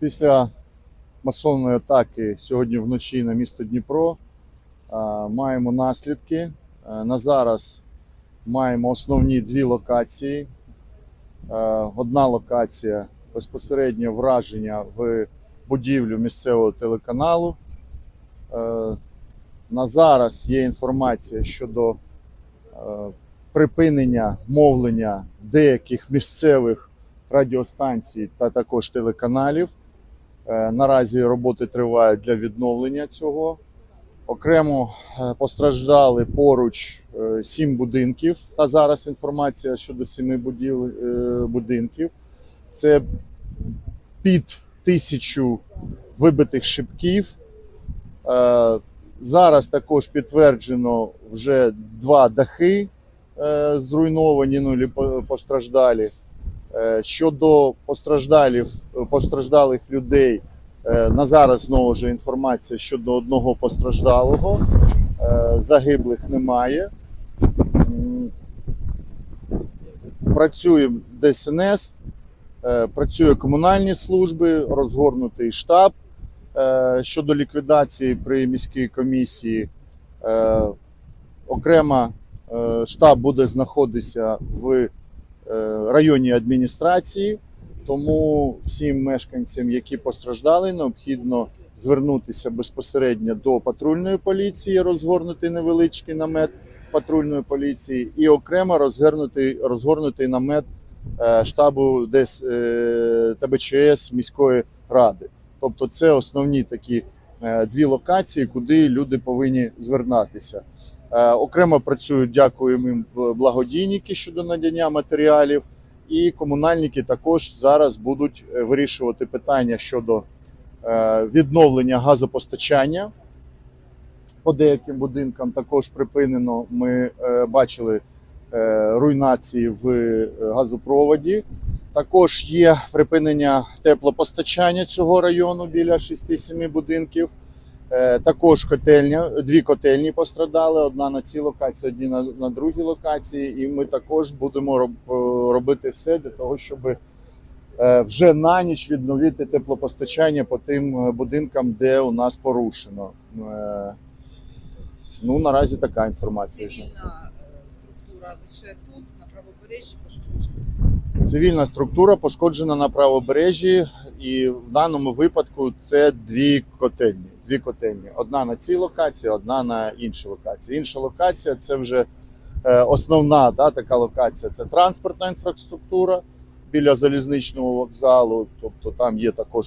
Після масовної атаки сьогодні вночі на місто Дніпро е, маємо наслідки. Е, На зараз маємо основні дві локації. Е, Одна локація безпосередньо враження в будівлю місцевого телеканалу. На зараз є інформація щодо припинення мовлення деяких місцевих радіостанцій та також телеканалів. Е, Наразі роботи тривають для відновлення цього. Окремо е, постраждали поруч е, сім будинків. Та зараз інформація щодо сіми будинків. Це під тисячу вибитих шибків. Зараз також підтверджено вже два дахи зруйновані, ну, або постраждалі. Е, Щодо постраждалів, постраждалих людей, е, на зараз знову ж інформація щодо одного постраждалого. Е, Загиблих немає. Працює ДСНС, е, працює комунальні служби, розгорнутий штаб е, щодо ліквідації при міській комісії. Е, Окремо е, штаб буде знаходитися в е, районній адміністрації, тому всім мешканцям, які постраждали, необхідно звернутися безпосередньо до патрульної поліції, розгорнути невеличкий намет патрульної поліції, і окремо розгорнутий, розгорнутий намет е, штабу десь е, ТБЧС міської ради. Тобто, це основні такі е, дві локації, куди люди повинні звернутися. Е, Окремо працюють, дякуємо їм благодійники щодо надання матеріалів, і комунальники також зараз будуть е, вирішувати питання щодо е, відновлення газопостачання. По деяким будинкам також припинено. Ми е, бачили е, руйнації в е, газопроводі. Також є припинення теплопостачання цього району біля 6-7 будинків. Е, Також котельня, дві котельні пострадали. Одна на цій локації, одні на, на другій локації. І ми також будемо е, робити все для того, щоб е, вже на ніч відновити теплопостачання по тим будинкам, де у нас порушено. Ну, наразі така інформація. Цивільна структура лише тут, на правобережжі пошкоджена. Цивільна структура пошкоджена на правобережжі, і в даному випадку це дві котельні. Дві котельні. Одна на цій локації, одна на іншій локації. Інша локація це вже е, основна да, така локація. Це транспортна інфраструктура біля залізничного вокзалу. Тобто там є також